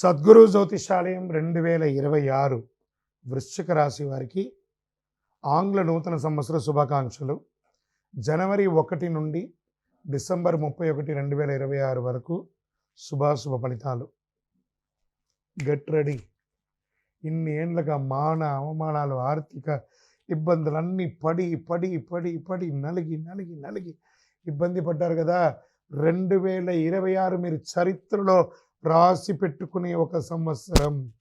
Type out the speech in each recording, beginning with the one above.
సద్గురు జ్యోతిషాలయం రెండు వేల ఇరవై ఆరు వృశ్చిక రాశి వారికి ఆంగ్ల నూతన సంవత్సర శుభాకాంక్షలు. జనవరి ఒకటి నుండి డిసెంబర్ ముప్పై ఒకటి రెండు వేల ఇరవై ఆరు వరకు శుభాశుభ ఫలితాలు. Get ready. ఇన్ని ఏండ్లుగా మాన అవమానాలు ఆర్థిక ఇబ్బందులన్నీ పడి పడి పడి పడి నలిగి నలిగి నలిగి ఇబ్బంది పడ్డారు కదా. రెండు వేల ఇరవై ఆరు మీరు చరిత్రలో రాసి పెట్టుకునే ఒక సంవత్సరం.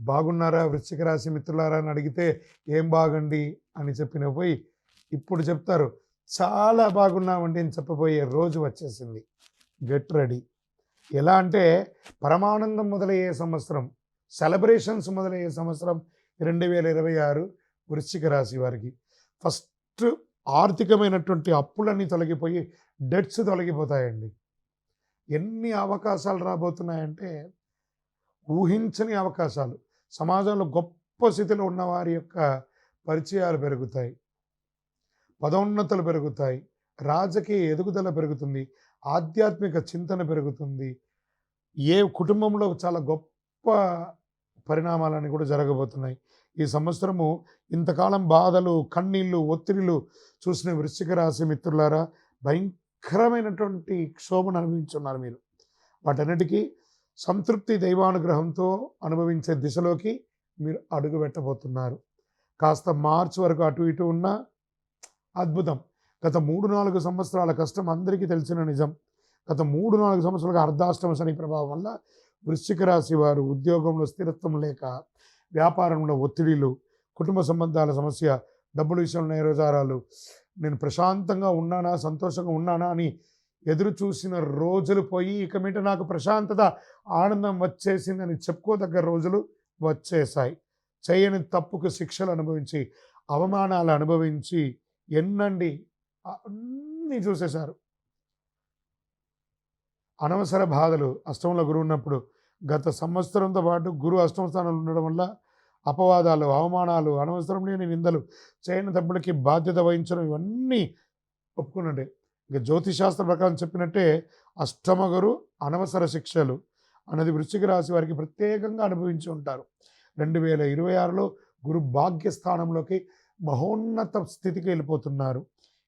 బాగున్నారా వృశ్చిక రాశి మిత్రులారా అని అడిగితే ఏం బాగండి? అని చెప్పిన పోయి ఇప్పుడు చెప్తారు చాలా బాగున్నామండి అని చెప్పబోయే రోజు వచ్చేసింది. Get ready. ఎలా అంటే పరమానందం మొదలయ్యే సంవత్సరం సెలబ్రేషన్స్ మొదలయ్యే సంవత్సరం రెండు వేల ఇరవై ఆరు వృశ్చిక రాశి వారికి. ఫస్ట్ ఆర్థికమైనటువంటి అప్పులన్నీ తొలగిపోయి డెట్స్ తొలగిపోతాయండి. ఎన్ని అవకాశాలు రాబోతున్నాయంటే ఊహించని అవకాశాలు. సమాజంలో గొప్ప స్థితిలో ఉన్న వారి యొక్క పరిచయాలు పెరుగుతాయి. పదోన్నతలు పెరుగుతాయి. రాజకీయ ఎదుగుదల పెరుగుతుంది. ఆధ్యాత్మిక చింతన పెరుగుతుంది. ఏ కుటుంబంలో చాలా గొప్ప పరిణామాలని కూడా జరగబోతున్నాయి. ఈ సంవత్సరము ఇంతకాలం బాధలు కన్నీళ్ళు ఒత్తిడిలు చూసిన వృశ్చిక రాశి మిత్రులారా భయం భయంకరమైనటువంటి క్షోభను అనుభవించున్నారు మీరు. వాటన్నిటికీ సంతృప్తి దైవానుగ్రహంతో అనుభవించే దిశలోకి మీరు అడుగు పెట్టబోతున్నారు. కాస్త మార్చ్ వరకు అటు ఇటు ఉన్న అద్భుతం. గత మూడు నాలుగు సంవత్సరాల కష్టం అందరికీ తెలిసిన నిజం. గత మూడు నాలుగు సంవత్సరాలుగా అర్ధాష్టమ శని ప్రభావం వల్ల వృశ్చిక రాశి వారు ఉద్యోగంలో స్థిరత్వం లేక వ్యాపారంలో ఒత్తిడిలు కుటుంబ సంబంధాల సమస్య డబ్బుల విషయంలో నేరజారాలు నేను ప్రశాంతంగా ఉన్నానా సంతోషంగా ఉన్నానా అని ఎదురు చూసిన రోజులు పోయి ఇక మీట నాకు ప్రశాంతత ఆనందం వచ్చేసిందని చెప్పుకోదగ్గ రోజులు వచ్చేసాయి చేయని తప్పుకు శిక్షలు అనుభవించి అవమానాలు అనుభవించి ఎన్నండి అన్నీ చూసేశారు. అనవసర బాధలు అష్టంలో గురువు ఉన్నప్పుడు గత సంవత్సరంతో పాటు గురువు అష్టమ స్థానంలో ఉండడం వల్ల అపవాదాలు అవమానాలు అనవసరం లేని నిందలు చేయని తప్పులకి బాధ్యత వహించడం ఇవన్నీ ఒప్పుకున్నట్టే ఇంకా జ్యోతిశాస్త్ర ప్రకారం చెప్పినట్టే అష్టమగురు అనవసర శిక్షలు అనేది వృశ్చిక రాశి వారికి ప్రత్యేకంగా అనుభవించి ఉంటారు. రెండు వేల ఇరవై ఆరులో గురు భాగ్యస్థానంలోకి మహోన్నత స్థితికి వెళ్ళిపోతున్నారు.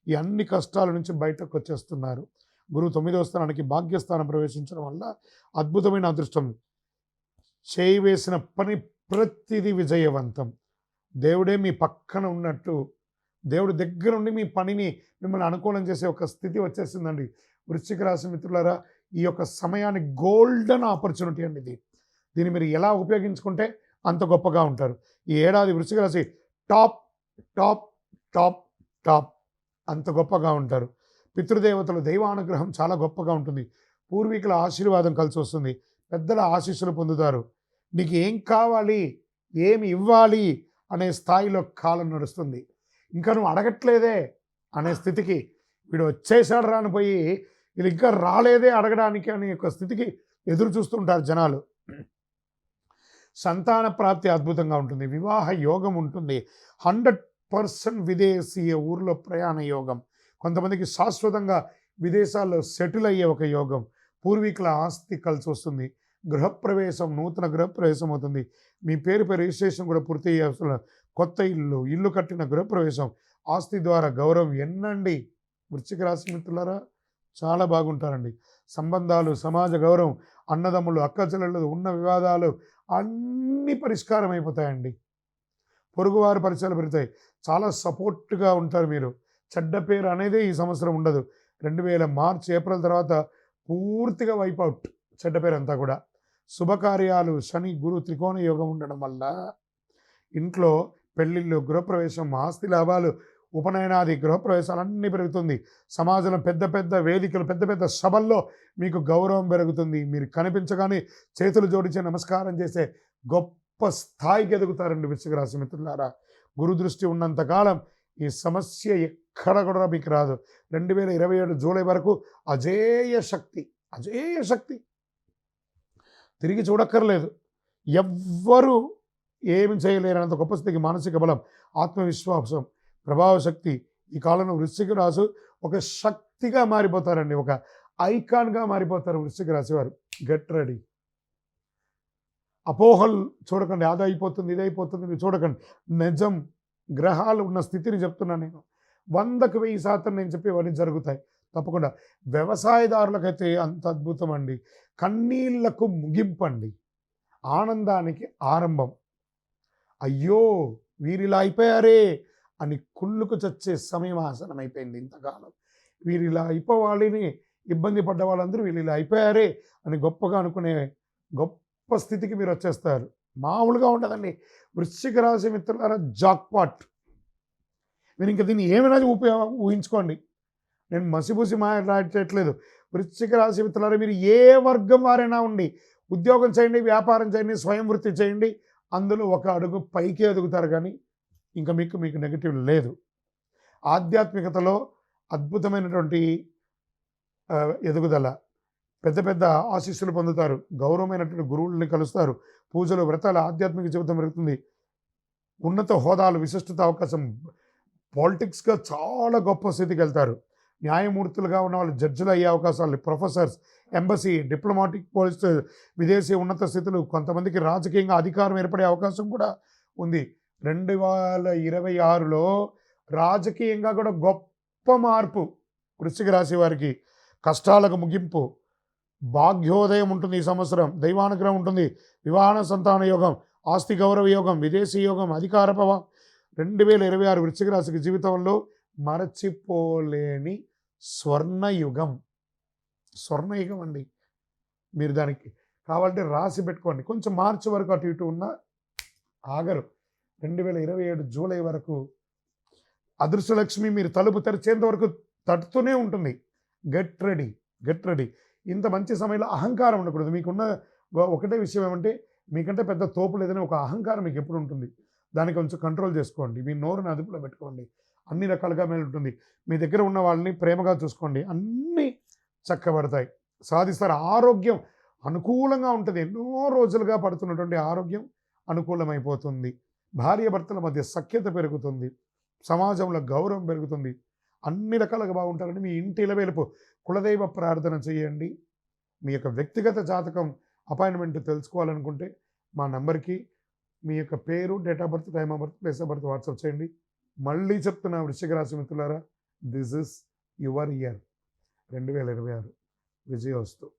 ఈ అన్ని కష్టాల నుంచి బయటకు వచ్చేస్తున్నారు. గురువు తొమ్మిదవ స్థానానికి భాగ్యస్థానం ప్రవేశించడం వల్ల అద్భుతమైన అదృష్టం. చేయి వేసిన పని ప్రతిదీ విజయవంతం. దేవుడే మీ పక్కన ఉన్నట్టు దేవుడు దగ్గర ఉండి మీ పనిని మిమ్మల్ని అనుకూలం చేసే ఒక స్థితి వచ్చేసిందండి. వృశ్చిక రాశి మిత్రులారా ఈ యొక్క సమయాన్ని గోల్డెన్ ఆపర్చునిటీ అండి ఇది. దీన్ని మీరు ఎలా ఉపయోగించుకుంటే అంత గొప్పగా ఉంటారు. ఈ ఏడాది వృశ్చిక రాశి టాప్ టాప్ టాప్ టాప్ అంత గొప్పగా ఉంటారు. పితృదేవతలు దైవానుగ్రహం చాలా గొప్పగా ఉంటుంది. పూర్వీకుల ఆశీర్వాదం కలిసి వస్తుంది. పెద్దల ఆశీస్సులు పొందుతారు. నీకు ఏం కావాలి? ఏమి ఇవ్వాలి? అనే స్థాయిలో కాలం నడుస్తుంది. ఇంకా నువ్వు అడగట్లేదే అనే స్థితికి వీడు వచ్చేసాడు రానిపోయి వీళ్ళు ఇంకా రాలేదే అడగడానికి అనే ఒక స్థితికి ఎదురు చూస్తుంటారు జనాలు. సంతాన ప్రాప్తి అద్భుతంగా ఉంటుంది. వివాహ యోగం ఉంటుంది. హండ్రెడ్ పర్సెంట్ విదేశీయ ఊర్లో ప్రయాణ యోగం. కొంతమందికి శాశ్వతంగా విదేశాల్లో సెటిల్ అయ్యే ఒక యోగం. పూర్వీకుల ఆస్తి కలిసి వస్తుంది. గృహప్రవేశం నూతన గృహప్రవేశం అవుతుంది. మీ పేరుపై రిజిస్ట్రేషన్ కూడా పూర్తి అయ్యే కొత్త ఇల్లు ఇల్లు కట్టిన గృహప్రవేశం. ఆస్తి ద్వారా గౌరవం ఎన్నండి. వృశ్చిక రాశి మిత్రులారా చాలా బాగుంటారండి. సంబంధాలు సమాజ గౌరవం అన్నదమ్ములు అక్కచెల్లెళ్ళు ఉన్న వివాదాలు అన్నీ పరిష్కారం అయిపోతాయండి. పొరుగువారి పరిచయాలు పెరుగుతాయి. చాలా సపోర్ట్గా ఉంటారు మీరు. చెడ్డ పేరు అనేదే ఈ సంవత్సరం ఉండదు. రెండు వేల మార్చ్ ఏప్రిల్ తర్వాత పూర్తిగా వైప్ అవుట్ చెడ్డ పేరు అంతా కూడా. శుభకార్యాలు. శని గురు త్రికోణ యోగం ఉండడం వల్ల ఇంట్లో పెళ్ళిళ్ళు గృహప్రవేశం ఆస్తి లాభాలు ఉపనయనాది గృహప్రవేశాలు అన్నీ పెరుగుతుంది. సమాజంలో పెద్ద పెద్ద వేదికలు పెద్ద పెద్ద సభల్లో మీకు గౌరవం పెరుగుతుంది. మీరు కనిపించగానే చేతులు జోడించి నమస్కారం చేసే గొప్ప స్థాయికి ఎదుగుతారండి వృశ్చిక మిత్రులారా. గురు దృష్టి ఉన్నంతకాలం ఈ సమస్య ఎక్కడ కూడా మీకు రాదు. రెండు వేల ఇరవై ఏడు జూలై వరకు అజేయ శక్తి అజేయ శక్తి తిరిగి చూడక్కర్లేదు. ఎవ్వరూ ఏమి చేయలేనంత గొప్ప స్థితికి మానసిక బలం ఆత్మవిశ్వాసం ప్రభావశక్తి ఈ కాలంలో వృశ్చిక రాసు ఒక శక్తిగా మారిపోతారండి. ఒక ఐకాన్గా మారిపోతారు వృశ్చిక రాశివారు గెట్ రెడీ. అపోహలు చూడకండి. అది అయిపోతుంది ఇది అయిపోతుంది మీరు చూడకండి. నిజం గ్రహాలు ఉన్న స్థితిని చెప్తున్నా నేను. వందకు వెయ్యి శాతం నేను చెప్పేవన్నీ జరుగుతాయి. తప్పకుండా. వ్యవసాయదారులకైతే అంత అద్భుతం అండి కన్నీళ్ళకు ముగింపండి. ఆనందానికి ఆరంభం. అయ్యో! వీరిలా అయిపోయారే! అని కుళ్ళుకు చచ్చే సమయం ఆసనం అయిపోయింది ఇంతకాలం. వీరిలా అయిపోవాలని ఇబ్బంది పడ్డ వాళ్ళందరూ వీళ్ళు ఇలా అయిపోయారే అని గొప్పగా అనుకునే గొప్ప స్థితికి మీరు వచ్చేస్తారు. మామూలుగా ఉండదండి. వృశ్చిక రాశి మిత్రులారా జాక్పాట్. మీరు ఇంకా దీన్ని ఏమైనా ఉపయోగ ఊహించుకోండి. నేను మసిబూసి మాట్లాడట్లేదు. వృశ్చిక రాశి మిత్రులారా మీరు ఏ వర్గం వారైనా ఉండి ఉద్యోగం చేయండి వ్యాపారం చేయండి స్వయం వృత్తి చేయండి అందులో ఒక అడుగు పైకి ఎదుగుతారు కానీ ఇంకా మీకు మీకు నెగిటివ్ లేదు. ఆధ్యాత్మికతలో అద్భుతమైనటువంటి ఎదుగుదల. పెద్ద పెద్ద ఆశీస్సులు పొందుతారు. గౌరవమైనటువంటి గురువుల్ని కలుస్తారు. పూజలు వ్రతాలు ఆధ్యాత్మిక జీవితం పెరుగుతుంది. ఉన్నత హోదాలు విశిష్టత అవకాశం. పాలిటిక్స్గా చాలా గొప్ప స్థితికి వెళ్తారు. న్యాయమూర్తులుగా ఉన్న వాళ్ళు జడ్జిలు అయ్యే అవకాశాలు ప్రొఫెసర్స్ ఎంబసీ డిప్లొమాటిక్ పోలీస్ విదేశీ ఉన్నత స్థితులు కొంతమందికి రాజకీయంగా అధికారం ఏర్పడే అవకాశం కూడా ఉంది. రెండు వేల ఇరవై ఆరులో రాజకీయంగా కూడా గొప్ప మార్పు వృశ్చిక రాశి వారికి కష్టాలకు ముగింపు భాగ్యోదయం ఉంటుంది ఈ సంవత్సరం దైవానుగ్రహం ఉంటుంది వివాహ సంతాన యోగం ఆస్తి గౌరవ యోగం విదేశీ యోగం అధికార ప్రభావం. రెండు వేల ఇరవై ఆరు వృశ్చిక రాశికి జీవితంలో మరచిపోలేని స్వర్ణయుగం. స్వర్ణయుగం అండి మీరు దానికి కావాలంటే రాసి పెట్టుకోండి. కొంచెం మార్చి వరకు అటు ఇటు ఉన్న ఆగరు. రెండు వేల ఇరవై ఏడు జూలై వరకు అదృష్టలక్ష్మి మీరు తలుపు తెరిచేంత వరకు తట్టుతూనే ఉంటుంది. Get ready get ready. ఇంత మంచి సమయంలో అహంకారం ఉండకూడదు. మీకున్న ఒకటే విషయం ఏమంటే మీకంటే పెద్ద తోపు లేదని ఒక అహంకారం మీకు ఎప్పుడు ఉంటుంది? దాన్ని కొంచెం కంట్రోల్ చేసుకోండి. మీ నోరుని అదుపులో పెట్టుకోండి. అన్ని రకాలుగా మేలు ఉంటుంది మీ దగ్గర ఉన్న వాళ్ళని ప్రేమగా చూసుకోండి. అన్నీ చక్కబడతాయి. సాధిస్తారు. ఆరోగ్యం అనుకూలంగా ఉంటుంది. ఎన్నో రోజులుగా పడుతున్నటువంటి ఆరోగ్యం అనుకూలమైపోతుంది. భార్య భర్తల మధ్య సఖ్యత పెరుగుతుంది. సమాజంలో గౌరవం పెరుగుతుంది. అన్ని రకాలుగా బాగుంటారని మీ ఇంటి ఇలవేలుపు కులదైవ ప్రార్థన చేయండి. మీ యొక్క వ్యక్తిగత జాతకం అపాయింట్మెంట్ తెలుసుకోవాలనుకుంటే మా నంబర్కి మీ యొక్క పేరు date of birth time of birth place of birth WhatsApp చేయండి. మళ్ళీ చెప్తున్నా వృశ్చిక రాశి మిత్రులారా దిస్ ఇస్ యువర్ ఇయర్ రెండు వేల ఇరవై ఆరు. విజయోస్తు